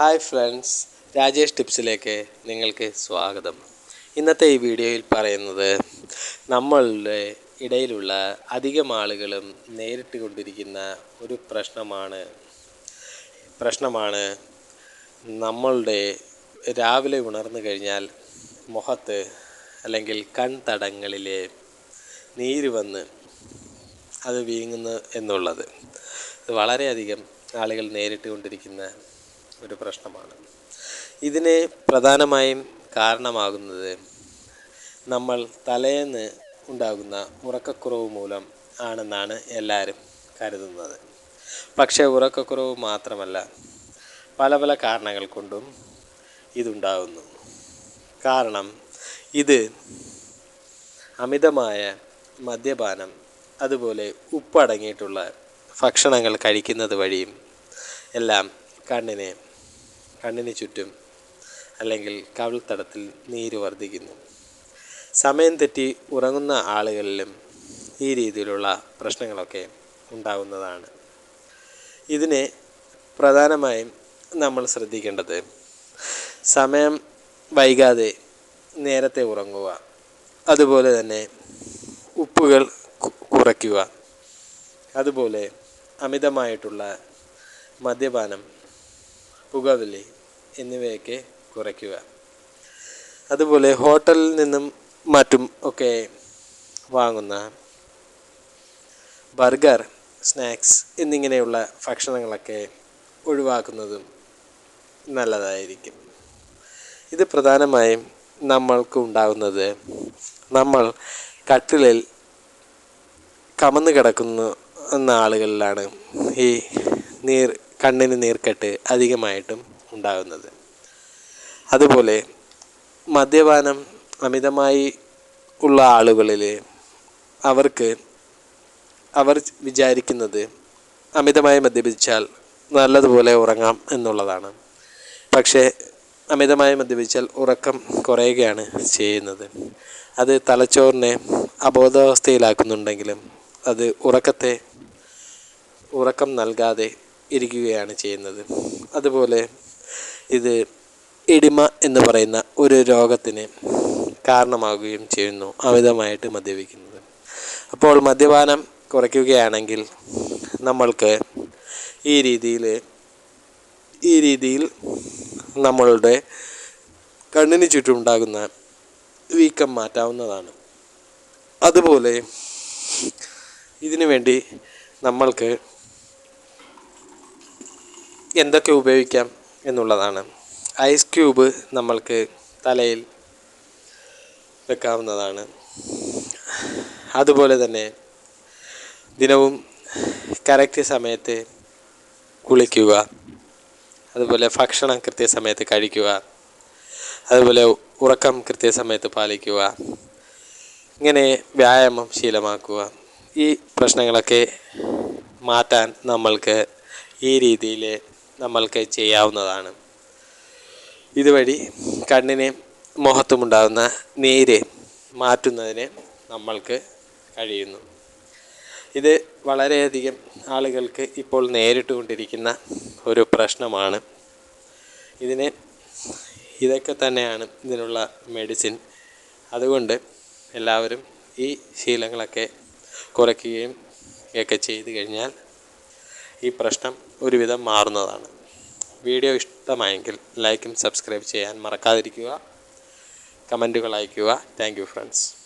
Hi friends Rajesh ടിപ്സിലേക്ക് നിങ്ങൾക്ക് സ്വാഗതം. ഇന്നത്തെ ഈ വീഡിയോയിൽ പറയുന്നത് നമ്മളുടെ ഇടയിലുള്ള അധികം ആളുകളും നേരിട്ട് കൊണ്ടിരിക്കുന്ന ഒരു പ്രശ്നമാണ് പ്രശ്നമാണ് നമ്മളുടെ രാവിലെ ഉണർന്നു കഴിഞ്ഞാൽ മുഖത്ത് അല്ലെങ്കിൽ കൺതടങ്ങളിലെ നീര് വന്ന് അത് വീങ്ങുന്നു എന്നുള്ളത്. വളരെയധികം ആളുകൾ നേരിട്ട് കൊണ്ടിരിക്കുന്ന ഒരു പ്രശ്നമാണ്. ഇതിന് പ്രധാനമായും കാരണമാകുന്നത് നമ്മൾ തലേന്ന് ഉണ്ടാകുന്ന ഉറക്കക്കുറവ് മൂലം ആണെന്നാണ് എല്ലാവരും കരുതുന്നത്. പക്ഷേ ഉറക്കക്കുറവ് മാത്രമല്ല പല പല കാരണങ്ങൾ കൊണ്ടും ഇതുണ്ടാകുന്നു കാരണം ഇത് അമിതമായ മദ്യപാനം അതുപോലെ ഉപ്പടങ്ങിയിട്ടുള്ള ഭക്ഷണങ്ങൾ കഴിക്കുന്നത് വഴിയും എല്ലാം കണ്ണിനെ കണ്ണിന് ചുറ്റും അല്ലെങ്കിൽ കവിൾത്തടത്തിൽ നീര് വർദ്ധിക്കുന്നു. സമയം തെറ്റി ഉറങ്ങുന്ന ആളുകളിലും ഈ രീതിയിലുള്ള പ്രശ്നങ്ങളൊക്കെ ഉണ്ടാകുന്നതാണ് ഇതിനെ പ്രധാനമായും നമ്മൾ ശ്രദ്ധിക്കേണ്ടത് സമയം വൈകാതെ നേരത്തെ ഉറങ്ങുക അതുപോലെ തന്നെ ഉപ്പുകൾ കുറയ്ക്കുക അതുപോലെ അമിതമായിട്ടുള്ള മദ്യപാനം പുകവലി എന്നിവയൊക്കെ കുറയ്ക്കുക. അതുപോലെ ഹോട്ടലിൽ നിന്നും മറ്റും ഒക്കെ വാങ്ങുന്ന ബർഗർ സ്നാക്സ് എന്നിങ്ങനെയുള്ള ഭക്ഷണങ്ങളൊക്കെ ഒഴിവാക്കുന്നതും നല്ലതായിരിക്കും. ഇത് പ്രധാനമായും നമ്മൾക്ക് ഉണ്ടാകുന്നത് നമ്മൾ കട്ടിലിൽ കമന്ന് കിടക്കുന്ന ആളുകളിലാണ് ഈ നീർ കണ്ണിന് നീർക്കെട്ട് അധികമായിട്ടും ഉണ്ടാകുന്നത്. അതുപോലെ മദ്യപാനം അമിതമായി ഉള്ള ആളുകളിൽ അവർക്ക് അവർ വിചാരിക്കുന്നത് അമിതമായി മദ്യപിച്ചാൽ നല്ലതുപോലെ ഉറങ്ങാം എന്നുള്ളതാണ്. പക്ഷേ അമിതമായി മദ്യപിച്ചാൽ ഉറക്കം കുറയുകയാണ് ചെയ്യുന്നത്. അത് തലച്ചോറിനെ അബോധാവസ്ഥയിലാക്കുന്നുണ്ടെങ്കിലും അത് ഉറക്കത്തെ ഉറക്കം നൽകാതെ ഇരിക്കുകയാണ് ചെയ്യുന്നത്. അതുപോലെ ഇത് എഡിമ എന്ന് പറയുന്ന ഒരു രോഗത്തിന് കാരണമാവുകയും ചെയ്യുന്നു അമിതമായിട്ട് മദ്യപിക്കുന്നത്. അപ്പോൾ മദ്യപാനം കുറയ്ക്കുകയാണെങ്കിൽ നമ്മൾക്ക് ഈ രീതിയിൽ ഈ രീതിയിൽ നമ്മളുടെ കണ്ണിന് ചുറ്റുമുണ്ടാകുന്ന വീക്കം മാറ്റാവുന്നതാണ്. അതുപോലെ ഇതിനു വേണ്ടി നമ്മൾക്ക് എന്തൊക്കെ ഉപയോഗിക്കാം എന്നുള്ളതാണ്. ഐസ് ക്യൂബ് നമ്മൾക്ക് തലയിൽ വെക്കാവുന്നതാണ്. അതുപോലെ തന്നെ ദിനവും കറക്റ്റ് സമയത്ത് കുളിക്കുക. അതുപോലെ ഭക്ഷണം കൃത്യസമയത്ത് കഴിക്കുക. അതുപോലെ ഉറക്കം കൃത്യസമയത്ത് പാലിക്കുക. ഇങ്ങനെ വ്യായാമം ശീലമാക്കുക. ഈ പ്രശ്നങ്ങളൊക്കെ മാറ്റാൻ നമ്മൾക്ക് ഈ രീതിയിൽ നമ്മൾക്ക് ചെയ്യാവുന്നതാണ്. ഇതുവഴി കണ്ണിന് മുഖത്തുമുണ്ടാകുന്ന നീര് മാറ്റുന്നതിന് നമ്മൾക്ക് കഴിയുന്നു. ഇത് വളരെയധികം ആളുകൾക്ക് ഇപ്പോൾ നേരിട്ടുകൊണ്ടിരിക്കുന്ന ഒരു പ്രശ്നമാണ്. ഇതിന് ഇതൊക്കെ തന്നെയാണ് ഇതിനുള്ള മെഡിസിൻ. അതുകൊണ്ട് എല്ലാവരും ഈ ശീലങ്ങളൊക്കെ കുറയ്ക്കുകയും ഒക്കെ ചെയ്തു കഴിഞ്ഞാൽ ഈ പ്രശ്നം ഒരുവിധം മാറുന്നതാണ്. വീഡിയോ ഇഷ്ടമായെങ്കിൽ ലൈക്കും സബ്സ്ക്രൈബ് ചെയ്യാൻ മറക്കാതിരിക്കുക. കമന്റുകൾ അയയ്ക്കുക. Thank friends.